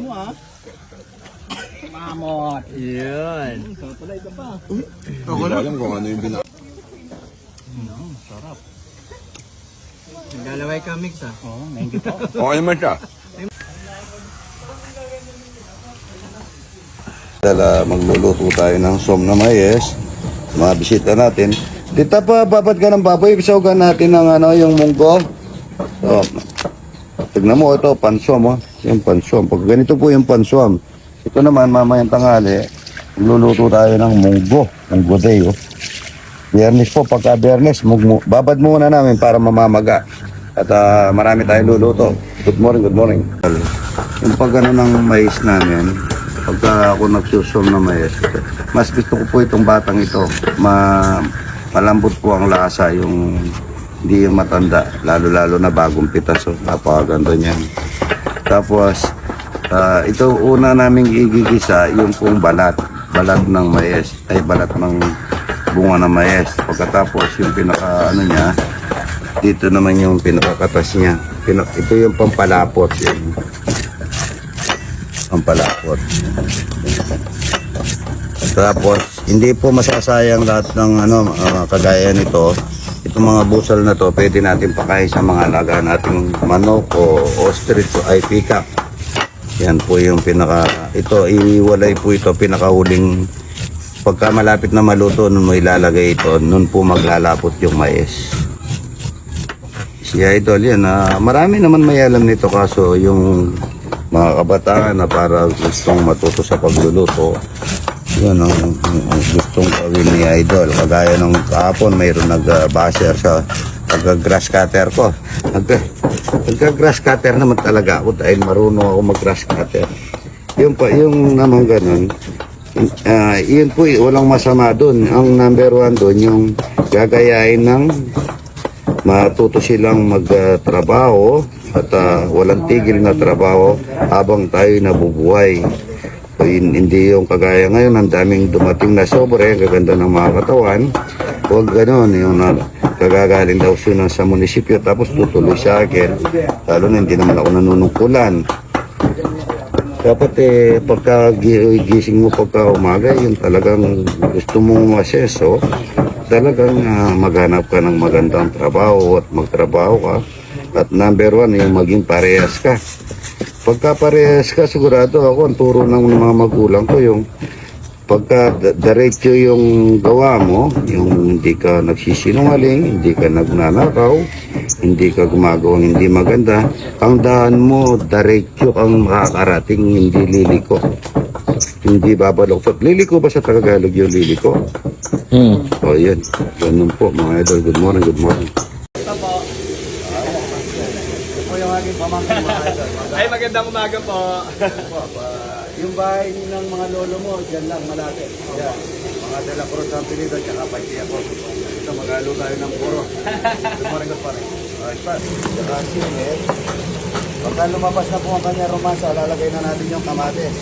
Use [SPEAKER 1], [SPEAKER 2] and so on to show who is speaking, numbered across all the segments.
[SPEAKER 1] mo ah. Mamot.
[SPEAKER 2] Yun.
[SPEAKER 1] Pala ito pa.
[SPEAKER 3] Ako na. alam kung ano yung bina...
[SPEAKER 1] Sarap.
[SPEAKER 2] Naglalaway ka mix ah.
[SPEAKER 1] Oo, oh, thank you po.
[SPEAKER 3] Okay naman siya. Dala, magluluto tayo ng som na mayes. Mga bisita natin. Dito pa, babad ka ng baboy. Isawagan natin ng ano, yung munggo. So, tignan mo, ito, pansom. Oh. Yung pansom. Pag ganito po yung pansom. Ito naman, mamayang tanghali, magluluto tayo ng munggo. Munggo day, oh. Biyernes po, pagka biyernes, babad muna namin para mamamaga. At ah, marami tayong luluto. Good morning, good morning. Yung pag ano ng mais namin, pagka ako nagsusom na mais, mas gusto ko po itong batang ito. Ma, malambot po ang lasa, yung hindi yung matanda, lalo-lalo na bagong pitas. So, napakaganda niyan. Tapos, ah, ito una naming igigisa, yung pong balat. Balat ng mais, ay balat ng bunga ng mais. Pagkatapos yung pinaka ano niya, dito naman yung pinakakatas niya. Pinak ito yung pampalapot. Yun. Pampalapot. Tapos, hindi po masasayang lahat ng ano, ah, kagaya nito. Itong mga busal na to, pwede natin pakain sa mga alaga nating manok o ostrich o ay peacock. Yan po yung pinaka, ito, iwalay po ito, pinakahuling pagka malapit na maluto, nun mo ilalagay ito, nun po maglalapot yung mais. Si Idol, yan, ah, marami naman may alam nito kaso yung mga kabataan na para gustong matuto sa pagluluto, yun ang, ang gustong gawin ni Idol. Kagaya nung kahapon, mayroon nag-basher sa pagka-grass cutter ko. Nag- Nagka-grass cutter naman talaga ako dahil marunong ako mag-grass cutter. Yung pa, yung naman ganun, Ah, yun po, eh, walang masama doon. Ang number one doon, yung gagayain ng matuto silang magtrabaho at ah, walang tigil na trabaho habang tayo nabubuhay. Hindi yung kagaya ngayon, ang daming dumating na sobre, gaganda ng mga katawan. Huwag ganun, yung na, kagagaling daw siya sa munisipyo tapos tutuloy sa akin. Lalo na hindi naman ako nanunungkulan. Dapat eh, pagka gi- gising mo pagka umaga, yung talagang gusto mong maseso, talagang ah, maghanap ka ng magandang trabaho at magtrabaho ka. At number one, yung maging parehas ka. Pagka parehas ka, sigurado ako, ang turo ng mga magulang ko, yung pagka diretso yung gawa mo, yung hindi ka nagsisinungaling, hindi ka nagnanakaw, hindi ka gumagawang hindi maganda, ang daan mo, diretso kang makakarating, hindi liliko. Hindi babaloktot. Liliko ba sa Tagalog yung liliko?
[SPEAKER 2] Hmm.
[SPEAKER 3] O yan, ganun po mga idol. Good morning, good morning.
[SPEAKER 1] Yung aking pamangkin mga idol.
[SPEAKER 2] Ay, magandang umaga po.
[SPEAKER 1] Yung bahay ng mga lolo mo, dyan lang malapit. Yan. Mga De La Cruz ang pinito, tsaka Pachiaco. Ito, magalo tayo ng puro. Morning, good morning. Alright, pa. Tsaka singit. Pagka lumabas na po ang kanya romansa, lalagay na natin yung kamates.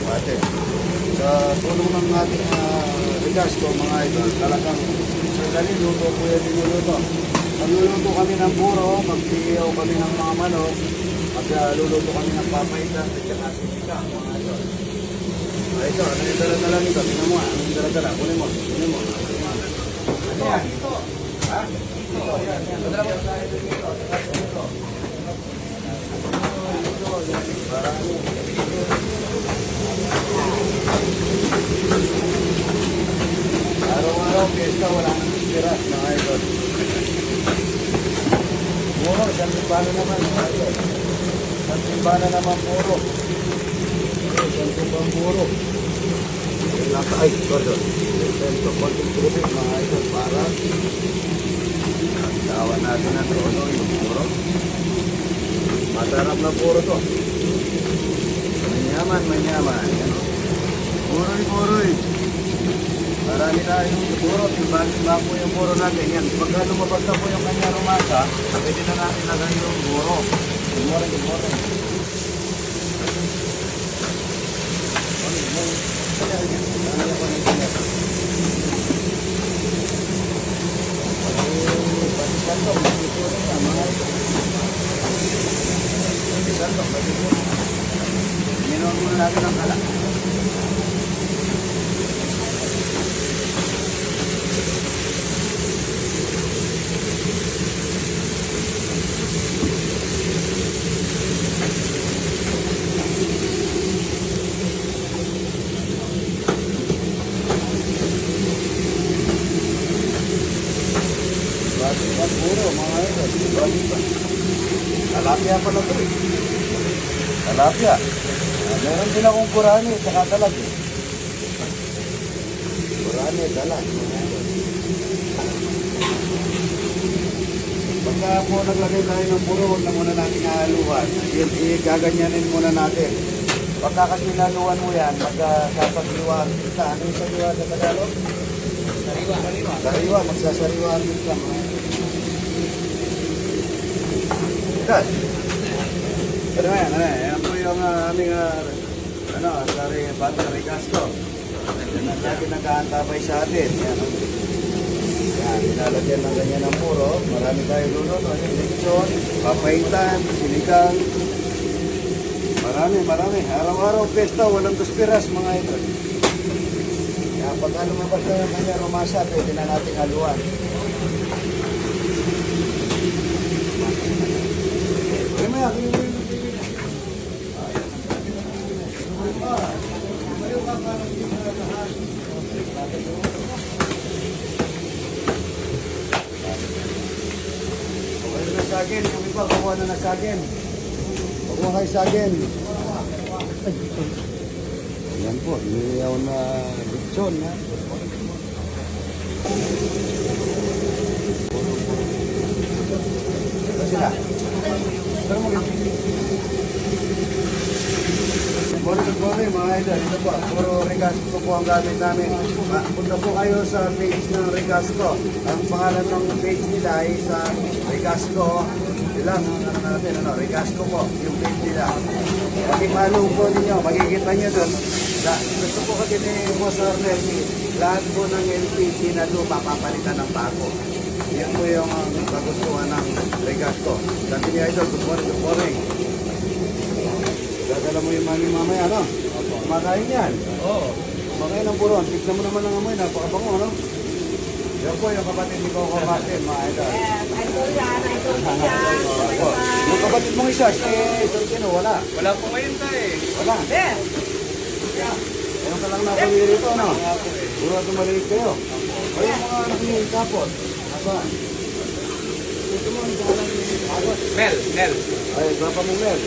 [SPEAKER 1] Kamates. Sa tulong ng ating uh, ligas ko, mga idol, talagang sandali, luto po yan niluluto. Magluluto kami ng puro, magpiyaw kami ng mga manok, magluluto kami ng papaitan at saka sisika, mga idol. Ah, ito, ano yung dala-dala nito? Tingnan mo, ah. ano yung dala-dala? Kunin mo, kunin mo. Ano yan? Ha? Ito, yan, yan. Dala mo tayo dito. Dito. Ito, yan. Para ano? Araw-araw, piyesta, wala nang tira, mga idol. Puro, timbala naman. Isang timbala naman puro. Isang timbang puro. Ay, sorry. Ito, konting tubig, mga idol, para tawan natin ang trono, yung puro. Masarap na puro to. Manyaman, manyaman. Yan. Puroy, puroy. Marami tayong puro, timba-timba po yung puro natin. Yan, pagka lumabas na po yung kanya rumasa, pwede na natin lagay yung puro. Good morning, good morning. Minuan muna natin ang kala. Bakit ba puro mga ba? Talapia pala ito eh. Talapia. Ah, meron din akong kurani, saka talag eh. Kurani, talag. Pagka po naglagay tayo ng puro, huwag na muna natin haluan. Yun, igaganyanin muna natin. Pagka kasi naluan mo yan, magkakapag-liwag ka. Ano yung sa liwag sa Tagalog?
[SPEAKER 2] Sariwa, sariwa.
[SPEAKER 1] Sariwa, magsasariwaan din ka. Dad. Ano yan, ano yan? Yan po yung ah, aming, ah, ano, sari, bata Ricasto. Yan ang lagi nag-aantabay sa atin. Yan, yan, nilalagyan ng ganyan ng puro. Marami tayo luluto. Yung lechon, papaitan, sinigang. Marami, marami. Araw-araw pesta, walang tuspiras mga ito. Kaya pagka lumabas na yung kanya rumasa, pwede na natin haluan. Kaya. Okay na sagin, yung iba kukuha na na sagin. Kukuha kayo sagin. Yan po, iniyaw na lechon ha. Sila. Pero Good morning, good morning mga idol. Ito po, puro Regasco po ang gamit namin. Ma- Punta po kayo sa page ng Regasco. Ang pangalan ng page nila ay sa Ilang ano natin, ano, Regasco po, yung page nila. Pag-follow po ninyo, makikita nyo doon. La, gusto po kasi ni Boss Arnel, lahat po ng LPG na lupa papalitan ng bago. Yan po yung ang kagustuhan ng Regasco. Sabi ni Idol, good morning, good morning. Dadala mo yung mami mamaya, ano? Makain yan.
[SPEAKER 2] Oo.
[SPEAKER 1] Makain ng buron. Tignan mo naman ang amoy, napakabango, ano? Yan po yung kapatid ni Coco Martin, mga idol. Opo. Yung kapatid mong isa, si Santino, wala.
[SPEAKER 2] Wala po ngayon tayo eh.
[SPEAKER 1] Wala. Ayun ka lang nakawiri rito, ano? Puro at maliit kayo. Ayun mga anak niyo yung kapot. Nasaan?
[SPEAKER 2] Mel, Mel.
[SPEAKER 1] Ay, grapa mo, Mel.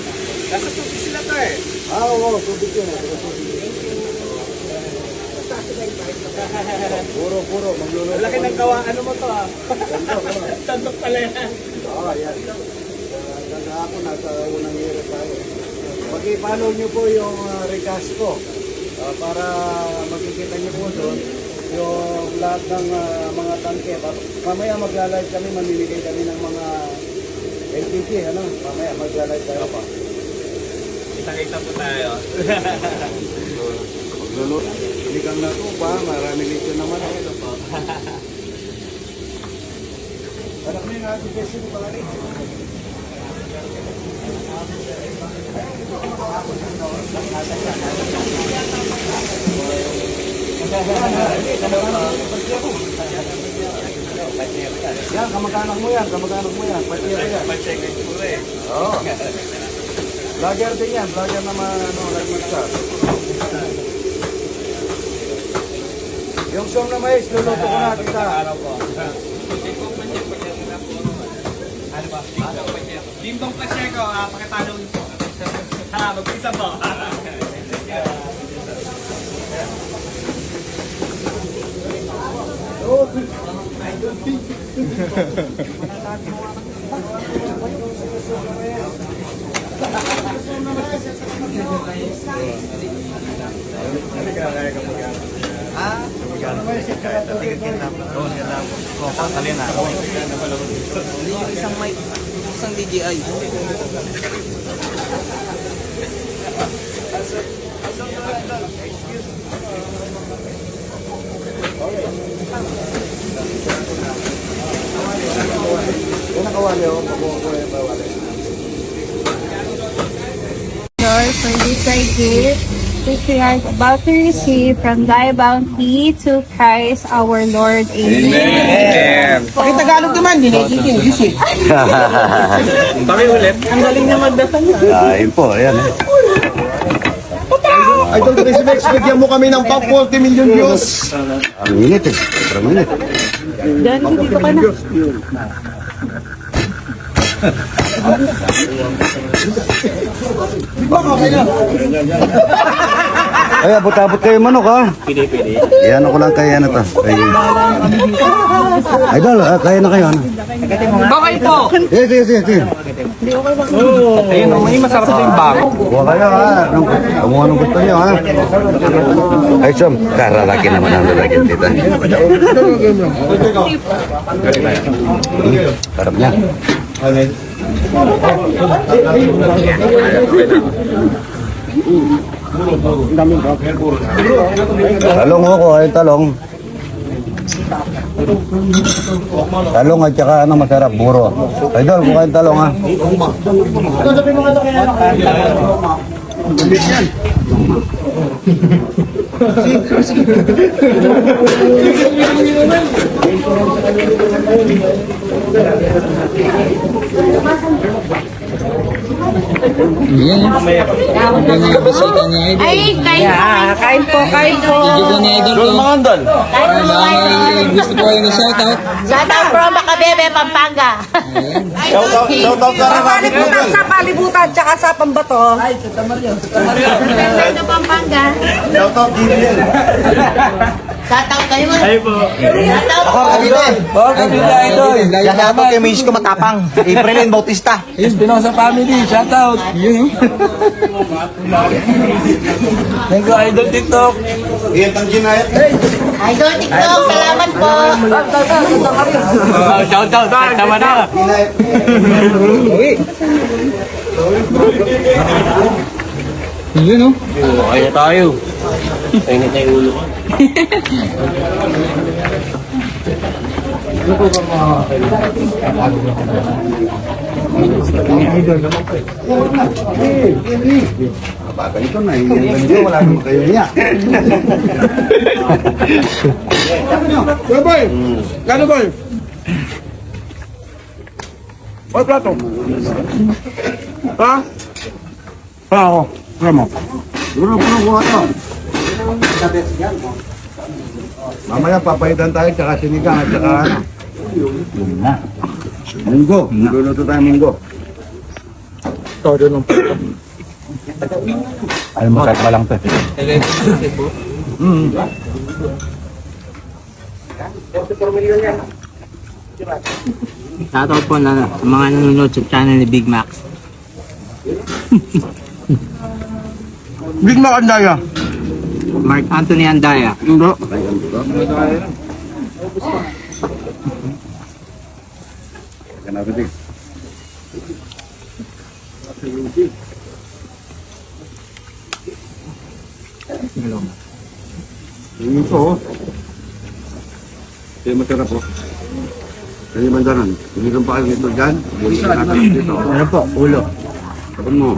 [SPEAKER 2] Nasa suki sila to eh.
[SPEAKER 1] Ah, oo, tubig yun. eh. Tubig. Puro, puro, magluluto.
[SPEAKER 2] Laki ng gawa, ano mo to ah. Tandok pala yan.
[SPEAKER 1] Oo, yan. Ako, nasa unang hirap tayo. Pag-i-follow nyo po yung uh, Recasco ah, para makikita nyo po doon yung lahat ng ah, mga tangke. Mamaya magla-live kami, mamimigay kami ng mga LPG, ano? Mamaya magla-live tayo pa.
[SPEAKER 2] Kita-kita po tayo.
[SPEAKER 1] Magluluto. Hindi kang natupa, marami dito naman. Ito po. Anak mo yung ating question pa rin. Yan, kamag-anak mo yan, kamag-anak mo yan. Pati yan. Vlogger din yan, vlogger naman, ano, nag-mixer. Yung song na mais, luluto ko na kita.
[SPEAKER 2] Araw po. Limbong pa-check pa check na po. Ano ba? Limbong pa-check. Limbong pa-check ko. Ah, pakitanong po. Ha, mag-isa po.
[SPEAKER 4] isang mic, isang DJI.
[SPEAKER 1] Yan ang kawali, oh. Pabuha ko yung bawali.
[SPEAKER 5] our gift which we are about to receive from thy bounty to Christ our Lord. Amen.
[SPEAKER 4] Bakit Tagalog naman, naiintindihan. English eh.
[SPEAKER 2] Bakit ulit?
[SPEAKER 4] Ang galing na magdasal niya.
[SPEAKER 1] Ah, yun po, ayan. eh.
[SPEAKER 6] Idol Chris Mex, bigyan mo kami ng pang 40 million views.
[SPEAKER 1] Ang init eh. Sobrang init. Ay, abot-abot kayo manok ha. Pili, pili. Yan ako lang kaya ano to. Kay... Idol, ah, kaya na kayo. Ano?
[SPEAKER 2] Bakit po?
[SPEAKER 1] Sige, sige, sige. sige.
[SPEAKER 2] Ayun, may masarap na yung bago.
[SPEAKER 1] Kuha kayo ha. Anong, kung anong gusto nyo ha. Ay, Som, karalaki naman ang lalaki tita. Sarap niya. Talong ako, ay talong. Talong at saka ano masarap, buro. Idol, kukain talong ha.
[SPEAKER 5] Ay, kain
[SPEAKER 4] Ah, kain po, kain po.
[SPEAKER 5] Kain mo, idol.
[SPEAKER 4] Gusto ko yung shoutout.
[SPEAKER 7] Shout out from Macabebe, Pampanga.
[SPEAKER 4] Sa palibutan, sa palibutan, tsaka sa pambato.
[SPEAKER 5] Fernando, Pampanga.
[SPEAKER 7] Shout out kayo mo. Ay po. Shout out.
[SPEAKER 4] Oh, kapita idol. Shoutout kay Miss ko matapang. Aprilin Bautista. Yes, Pinosa family. Shoutout. Yun. Thank you, idol TikTok.
[SPEAKER 7] Idol TikTok, salamat po.
[SPEAKER 2] Shout out, tama na.
[SPEAKER 4] Yun, no?
[SPEAKER 2] Kaya tayo. Kainit na yung ulo ko.
[SPEAKER 1] Bata ito na, hindi nyo, wala naman kayo niya.
[SPEAKER 6] Boy, gano boy? Boy, plato. Ha? Ha, ako. Kaya mo.
[SPEAKER 1] Po kuha to. Mamaya papaitan tayo tsaka sinigang at tsaka ano. Munggo. Luluto tayo munggo.
[SPEAKER 6] Todo ng
[SPEAKER 1] Ay, masarap pa lang to. Mm.
[SPEAKER 4] Shoutout po na mga nanonood sa channel ni Big Mac.
[SPEAKER 6] Big Mac Andaya.
[SPEAKER 4] Mark Anthony Andaya.
[SPEAKER 6] Hindi.
[SPEAKER 1] Yung ito, oh. Kaya masarap, oh. Kaya mandaran. Hindi pa kayo nito dyan. Buli ka natin dito.
[SPEAKER 6] Ano po? Ulo.
[SPEAKER 1] Tapos mo.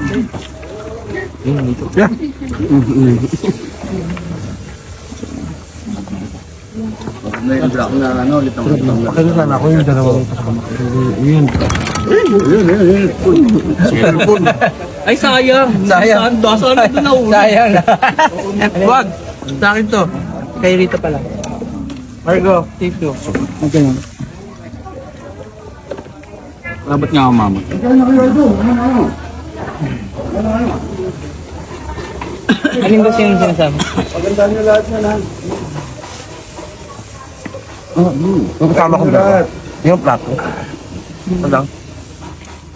[SPEAKER 6] Yeah.
[SPEAKER 1] Na yung black na ano, litang litang na.
[SPEAKER 6] Kaya sana ako yung dalawang kasama. Yun.
[SPEAKER 1] Yun, yun, yun.
[SPEAKER 2] Ay, sayang.
[SPEAKER 4] Sayang.
[SPEAKER 2] Saan, ito na ulo?
[SPEAKER 4] Sayang. Wag. Sa akin to. Kay Rita pala. Margo, thank you.
[SPEAKER 6] Okay.
[SPEAKER 2] Labot nga ako, mama.
[SPEAKER 4] Alin ba siya yung sinasabi?
[SPEAKER 1] Pagandaan nyo lahat na lang.
[SPEAKER 6] Yung kasama ko ba? Yung plato.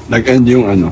[SPEAKER 1] Nag-end yung ano.